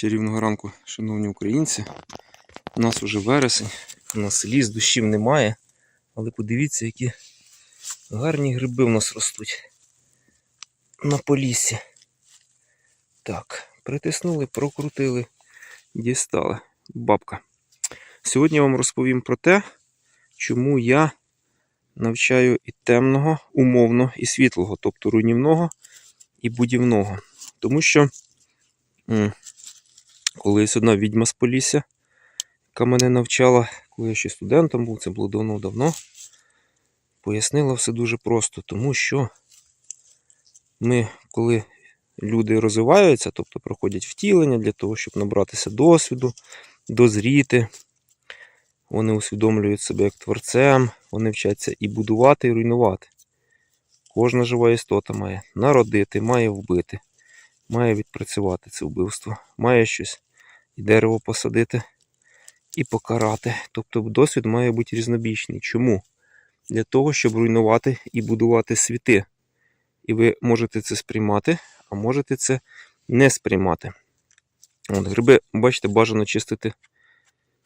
Чарівного ранку, шановні українці. У нас уже вересень, на селі з дощів немає. Але подивіться, які гарні гриби в нас ростуть на поліссі. Так, притиснули, прокрутили, дістали. Бабка. Сьогодні я вам розповім про те, чому я навчаю і темного, умовно, і світлого, тобто руйнівного і будівного. Тому що колись одна відьма з Полісся, яка мене навчала, коли я ще студентом був, це було давно-давно, пояснила все дуже просто, тому що ми, коли люди розвиваються, тобто проходять втілення для того, щоб набратися досвіду, дозріти, вони усвідомлюють себе як творцем, вони вчаться і будувати, і руйнувати. Кожна жива істота має народити, має вбити, має відпрацювати це вбивство, має щось і дерево посадити, і покарати. Тобто досвід має бути різнобічний. Чому? Для того, щоб руйнувати і будувати світи. І ви можете це сприймати, а можете це не сприймати. От, гриби, бачите, бажано чистити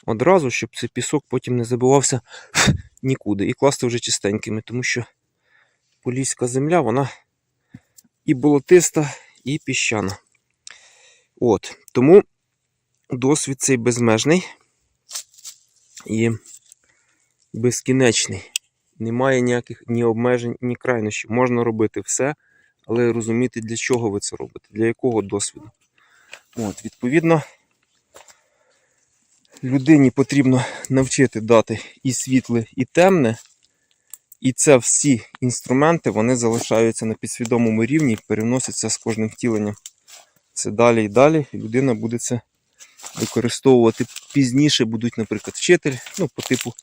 одразу, щоб цей пісок потім не забивався нікуди. І класти вже чистенькими, тому що поліська земля, вона і болотиста, і піщана. От, тому досвід цей безмежний і безкінечний. Немає ніяких ні обмежень, ні крайнощів. Можна робити все, але розуміти, для чого ви це робите, для якого досвіду. От, Відповідно, людині потрібно навчити дати і світле, і темне. І це всі інструменти вони залишаються на підсвідомому рівні, і переносяться з кожним втіленням. Це далі і далі. І людина буде це використовувати пізніше, будуть, наприклад, вчитель, ну, по типу,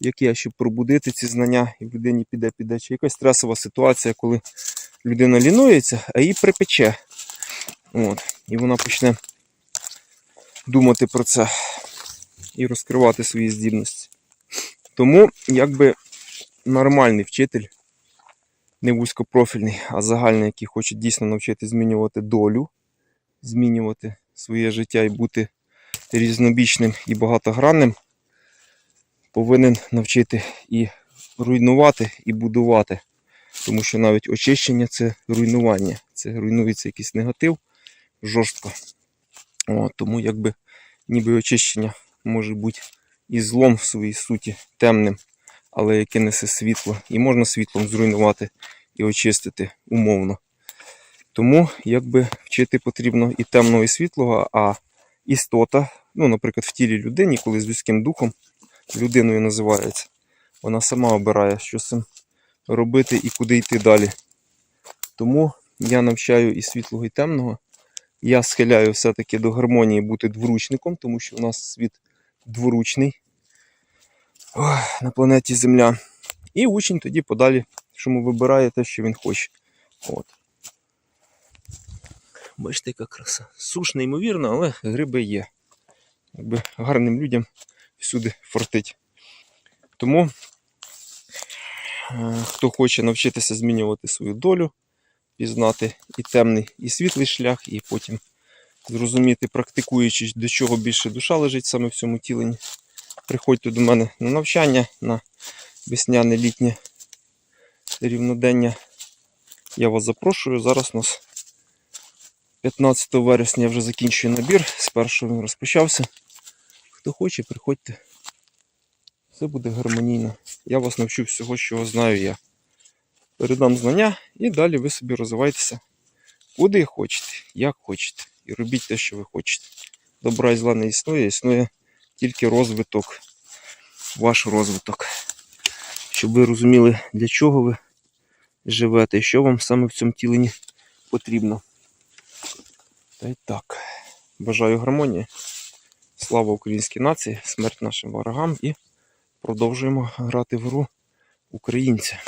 як я, щоб пробудити ці знання, і в людині піде, піде, чи якась стресова ситуація, коли людина лінується, а її припече. От. І вона почне думати про це і розкривати свої здібності. Тому, якби нормальний вчитель, не вузькопрофільний, а загальний, який хоче дійсно навчити змінювати долю, змінювати своє життя і бути різнобічним і багатогранним, повинен навчити і руйнувати, і будувати. Тому що навіть очищення це руйнування. Це руйнується якийсь негатив жорстко. О, тому якби ніби очищення може бути і злом в своїй суті темним, але яке несе світло. І можна світлом зруйнувати і очистити умовно. Тому якби вчити потрібно і темного, і світлого, а істота, ну, наприклад, в тілі людини, коли з людським духом людиною називається, вона сама обирає, що з цим робити і куди йти далі. Тому я навчаю і світлого, і темного. Я схиляю все-таки до гармонії бути дворучником, тому що у нас світ дворучний Ой, на планеті Земля. І учень тоді подалі, чому вибирає те, що він хоче. От. Бачите, яка краса. Суш неймовірна, але гриби є. Якби гарним людям всюди фортить. Тому, е, хто хоче навчитися змінювати свою долю, пізнати і темний, і світлий шлях, і потім зрозуміти, практикуючи, до чого більше душа лежить саме в цьому тіленні. Приходьте до мене на навчання, на весняне літнє рівнодення. Я вас запрошую. Зараз у нас 15 вересня я вже закінчую набір. З першого він розпочався. Хто хоче, приходьте. Все буде гармонійно. Я вас навчу всього, що знаю я. Передам знання і далі ви собі розвивайтеся куди хочете, як хочете. І робіть те, що ви хочете. Добра і зла не існує, існує тільки розвиток, ваш розвиток. Щоб ви розуміли, для чого ви живете і що вам саме в цьому тіленні потрібно. Та й так. Бажаю гармонії. Слава українській нації, смерть нашим ворогам і продовжуємо грати в гру українця.